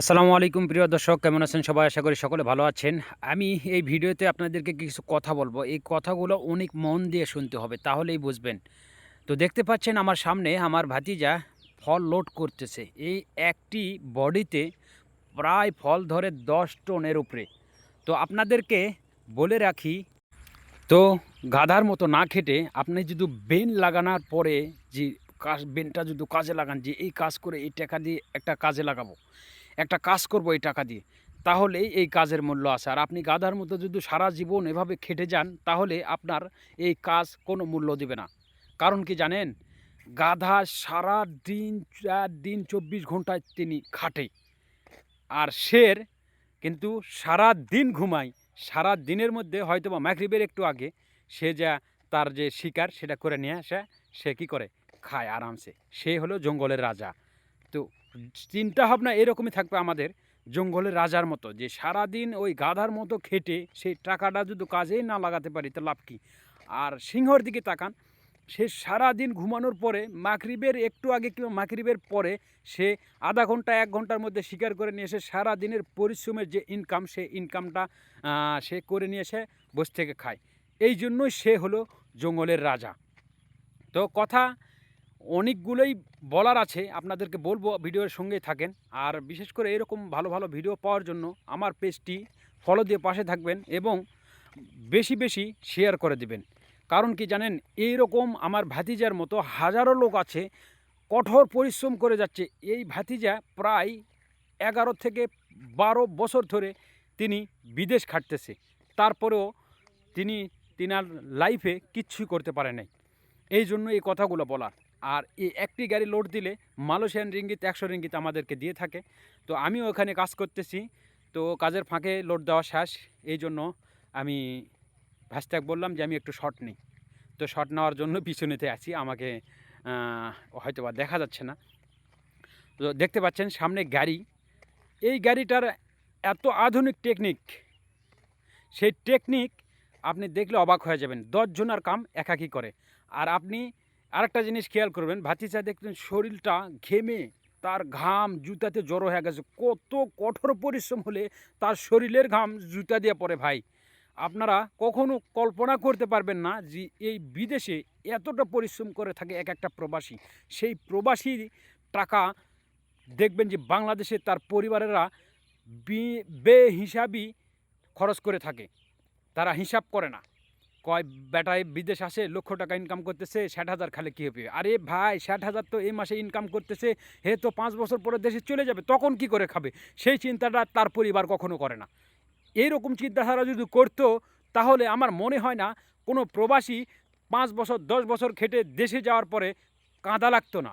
আসসালামু আলাইকুম প্রিয় দর্শক, কেমন আছেন সবাই? আশা করি সকলে ভালো আছেন। আমি এই ভিডিওতে আপনাদেরকে কিছু কথা বলব। এই কথাগুলো অনেক মন দিয়ে শুনতে হবে, তাহলেই বুঝবেন। তো দেখতে পাচ্ছেন আমার সামনে আমার ভাতিজা ফল লোড করতেছে। এই একটি বডিতে প্রায় ফল ধরে দশ টনের উপরে। তো আপনাদেরকে বলে রাখি, তো গাধার মতো না খেটে আপনি যদি বেন লাগানোর পরে যে কাজ, বেনটা যদি কাজে লাগান, যে এই কাজ করে এই টাকা দিয়ে একটা কাজে লাগাবো। একটা কাজ করব এই টাকা দিয়ে। তাহলেই এই কাজের মূল্য আছে। আর আপনি গাধার মতো যদি সারা জীবন এভাবে খেটে যান, তাহলে আপনার এই কাজ কোনো মূল্য দিবে না। কারণ কি জানেন? গাধা সারা দিন, চার দিন, চব্বিশ ঘন্টায় তিনি খাটে। আর শের কিন্তু সারা দিন ঘুমায়। সারা দিনের মধ্যে হয়তো বা ম্যাকরিবের একটু আগে সে যা তার যে শিকার, সেটা করে নিয়ে আসে, সে কী করে? খায় আরামসে। সে হলো জঙ্গলের রাজা। তো চিন্তা ভাবনা এরকমই থাকবে আমাদের জঙ্গলের রাজার মতো যে সারাদিন ওই গাধার মতো খেটে সেই টাকাটা যদি কাজেই না লাগাতে পারি, তো লাভ কী? আর সিংহর দিকে তাকান, সে সারাদিন ঘুমানোর পরে মাকরিবের একটু আগে কিংবা মাকরিবের পরে সে আধা ঘণ্টা, এক ঘণ্টার মধ্যে শিকার করে নিয়ে এসে সারাদিনের পরিশ্রমের যে ইনকাম সে ইনকামটা সে করে নিয়ে এসে বসে থেকে খায়। এই জন্যই সে হলো জঙ্গলের রাজা। তো কথা অনেকগুলোই বলার আছে, আপনাদেরকে বলব, ভিডিওর সঙ্গেই থাকেন। আর বিশেষ করে এরকম ভালো ভালো ভিডিও পাওয়ার জন্য আমার পেজটি ফলো দিয়ে পাশে থাকবেন এবং বেশি বেশি শেয়ার করে দিবেন। কারণ কি জানেন এই রকম আমার ভাতিজার মতো হাজারো লোক আছে, কঠোর পরিশ্রম করে যাচ্ছে। এই ভাতিজা প্রায় এগারো থেকে বারো বছর ধরে তিনি বিদেশ খাটতেছে। তারপরেও তিনি, তিনার লাইফে কিচ্ছুই করতে পারে নাই। এই জন্য এই কথাগুলো বলার। আর এই একটি গাড়ি লোড দিলে মালয়েশিয়ান রিঙ্গিত, একশো রিঙ্গিত আমাদেরকে দিয়ে থাকে। তো আমিও ওখানে কাজ করতেছি। তো কাজের ফাঁকে লোড দেওয়া শেষ। এই জন্য আমি ভ্যাস্ট্যাগ বললাম যে আমি একটু শর্ট নিই। তো শর্ট নেওয়ার জন্য পিছনেতে আছি। আমাকে হয়তো বা দেখা যাচ্ছে না। তো দেখতে পাচ্ছেন সামনে গাড়ি। এই গাড়িটার এত আধুনিক টেকনিক সেই টেকনিক আপনি দেখলে অবাক হয়ে যাবেন। দশজনের কাম একাকি করে। আর আপনি আরেকটা জিনিস খেয়াল করবেন, ভাতিজা দেখবেন শরীরটা ঘেমে, তার ঘাম জুতাতে জড়ো হয়ে গেছে। কত কঠোর পরিশ্রম হলে তার শরীরের ঘাম জুতা দিয়ে পড়ে ভাই। আপনারা কখনো কল্পনা করতে পারবেন না যে এই বিদেশে এতটা পরিশ্রম করে থাকে এক একটা প্রবাসী। সেই প্রবাসী টাকা দেখবেন যে বাংলাদেশে তার পরিবারেরা বে, বেহিসাবি খরচ করে থাকে। তারা হিসাব করে না। কয় বেটায় বিদেশ আসে, লক্ষ টাকা ইনকাম করতেছে, ষাট হাজার খালে কী হবে? আরে ভাই, ষাট হাজার তো এই মাসে ইনকাম করতেছে, হে তো পাঁচ বছর পরে দেশে চলে যাবে, তখন কি করে খাবে? সেই চিন্তাটা তার পরিবার কখনো করে না। এইরকম চিন্তাধারা যদি করতো, তাহলে আমার মনে হয় না কোনো প্রবাসী পাঁচ বছর, দশ বছর খেটে দেশে যাওয়ার পরে কাঁদা লাগতো না।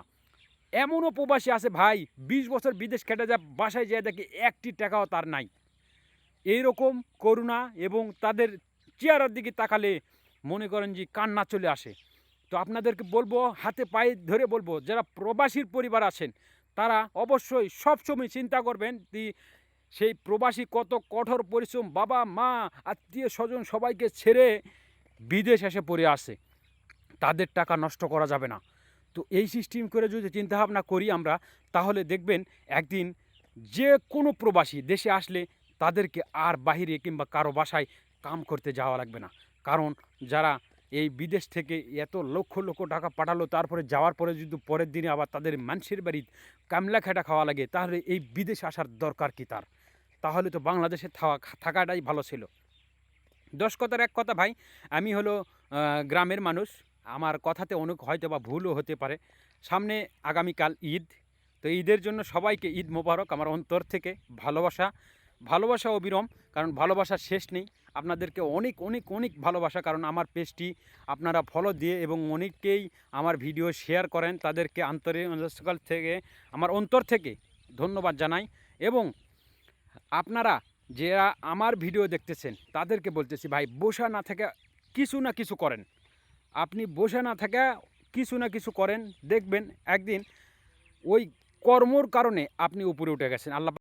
এমনও প্রবাসী আছে ভাই, বিশ বছর বিদেশ খেটে যা, বাসায় যায় দেখে একটি টাকাও তার নাই। এইরকম করুণা এবং তাদের চেহারার দিকে তাকালে মনে করেন যে কান্না চলে আসে। তো আপনাদেরকে বলব, হাতে পায়ে ধরে বলব, যারা প্রবাসীর পরিবার আছেন, তারা অবশ্যই সবসময় চিন্তা করবেন যে সেই প্রবাসী কত কঠোর পরিশ্রম বাবা, মা, আত্মীয় স্বজন সবাইকে ছেড়ে বিদেশ এসে পড়ে আসে। তাদের টাকা নষ্ট করা যাবে না। তো এই সিস্টেম করে যদি চিন্তাভাবনা করি আমরা, তাহলে দেখবেন একদিন যে কোনো প্রবাসী দেশে আসলে তাদেরকে আর বাহিরে কিংবা কারও বাসায় কাম করতে যাওয়া লাগবে না। কারণ যারা এই বিদেশ থেকে এত লক্ষ লক্ষ টাকা পাঠালো, তারপরে যাওয়ার পরে যদি পরের দিনে আবার তাদের মানুষের বাড়ি কামলা খেটা খাওয়া লাগে, তাহলে এই বিদেশ আসার দরকার কি তার? তাহলে তো বাংলাদেশে থাকা থাকাটাই ভালো ছিল। দশ কথার এক কথা ভাই, আমি হলো গ্রামের মানুষ। আমার কথাতে অনেক হয়তো বা ভুলও হতে পারে। সামনে আগামীকাল ঈদ। তো ঈদের জন্য সবাইকে ঈদ মোবারক, আমার অন্তর থেকে ভালোবাসা। ভালোবাসা অবিরম, কারণ ভালোবাসার শেষ নেই। আপনাদেরকে অনেক অনেক অনেক ভালোবাসা, কারণ আমার পেজটি আপনারা ফলো দিয়ে এবং অনেকেই আমার ভিডিও শেয়ার করেন। তাদেরকে আন্তরিক থেকে, আমার অন্তর থেকে ধন্যবাদ জানাই এবং আপনারা যারা আমার ভিডিও দেখতেছেন, তাদেরকে বলতেছি, ভাই, বসা না থেকে কিছু না কিছু করেন। আপনি বসে না থাকা কিছু না কিছু করেন, দেখবেন একদিন ওই কর্মর কারণে আপনি উপরে উঠে গেছেন। আল্লাহ